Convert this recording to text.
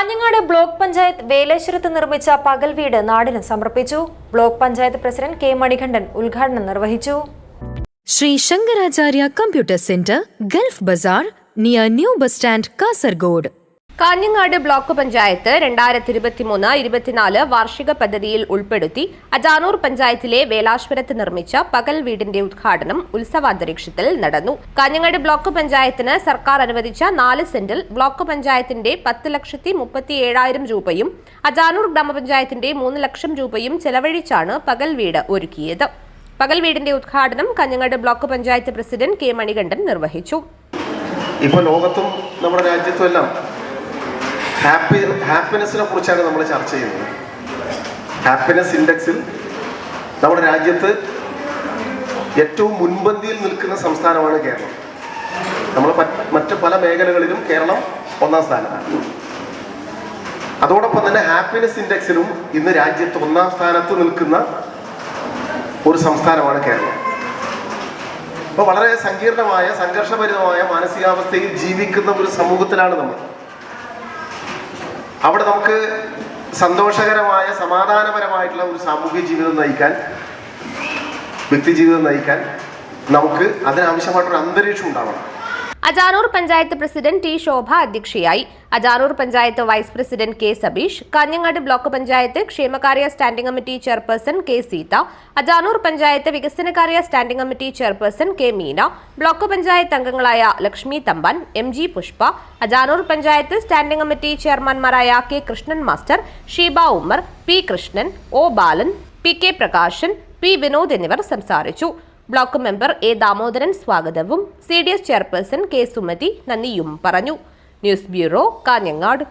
Kanhangad block panchayat വേലേശ്വരത്ത് നിർമ്മിച്ച പകൽ വീട് നാടിന് സമർപ്പിച്ചു. Block panchayat president K Manikandan ഉദ്ഘാടനം നിർവഹിച്ചു. Shri Shankaracharya computer centre Gulf bazaar near new bus stand Kasaragod. Kanhangad block panchayat രണ്ടായിരത്തി ഇരുപത്തിമൂന്ന് ഇരുപത്തിനാല് വാർഷിക പദ്ധതിയിൽ ഉൾപ്പെടുത്തി അജാനൂർ പഞ്ചായത്തിലെ വേലാശ്വരത്ത് നിർമ്മിച്ച പകൽ വീടിന്റെ ഉദ്ഘാടനം ഉത്സവാന്തരീക്ഷത്തിൽ നടന്നു. കാഞ്ഞങ്ങാട് ബ്ലോക്ക് പഞ്ചായത്തിന് സർക്കാർ അനുവദിച്ച നാല് സെന്റിൽ ബ്ലോക്ക് പഞ്ചായത്തിന്റെ പത്ത് ലക്ഷത്തി മുപ്പത്തി ഏഴായിരം രൂപയും അജാനൂർ ഗ്രാമപഞ്ചായത്തിന്റെ മൂന്ന് ലക്ഷം രൂപയും ചെലവഴിച്ചാണ് പകൽ വീട് ഒരുക്കിയത്. പകൽ വീടിന്റെ ഉദ്ഘാടനം Kanhangad block panchayat president K Manikandan നിർവഹിച്ചു. ഇപ്പോൾ ലോകത്തും നമ്മുടെ രാജ്യത്തും എല്ലാം ഹാപ്പി ഹാപ്പിനെസ്സിനെ കുറിച്ചാണ് നമ്മൾ ചർച്ച ചെയ്യുന്നത്. ഹാപ്പിനെസ് ഇൻഡെക്സിൽ നമ്മുടെ രാജ്യത്ത് ഏറ്റവും മുൻപന്തിയിൽ നിൽക്കുന്ന സംസ്ഥാനമാണ് കേരളം. നമ്മൾ മറ്റ് പല മേഖലകളിലും കേരളം ഒന്നാം സ്ഥാനത്താണ്. അതോടൊപ്പം തന്നെ ഹാപ്പിനെസ് ഇൻഡെക്സിലും ഇന്ന് രാജ്യത്ത് ഒന്നാം സ്ഥാനത്ത് നിൽക്കുന്ന ഒരു സംസ്ഥാനമാണ് കേരളം. അപ്പോൾ വളരെ സങ്കീർണമായ സംഘർഷഭരിതമായ മാനസികാവസ്ഥയിൽ ജീവിക്കുന്ന ഒരു സമൂഹത്തിലാണ് നമ്മൾ. അവിടെ നമുക്ക് സന്തോഷകരമായ സമാധാനപരമായിട്ടുള്ള ഒരു സാമൂഹ്യ ജീവിതം നയിക്കാൻ വ്യക്തി ജീവിതം നയിക്കാൻ നമുക്ക് അതിനാവശ്യമായിട്ടൊരു അന്തരീക്ഷം ഉണ്ടാവണം. അജാനൂർ പഞ്ചായത്ത് പ്രസിഡന്റ് ടി ശോഭ അധ്യക്ഷയായി. Ajanur panchayat vice president K Sabeesh Kanhangad block panchayat ക്ഷേമകാര്യ standing committee chairperson K Seetha Ajanur panchayat വികസനകാര്യ standing committee chairperson K Meena block panchayat അംഗങ്ങളായ Lakshmi Thampan M G Pushpa Ajanur panchayat standing committee ചെയർമാൻമാരായ K Krishnan master Sheeba Ummer P Krishnan O Balan P K Prakashan P Vinod എന്നിവർ സംസാരിച്ചു. Block member A Damodaran സ്വാഗതവും C D S chairperson K Sumathi നന്ദിയും പറഞ്ഞു. News bureau Kanhangad.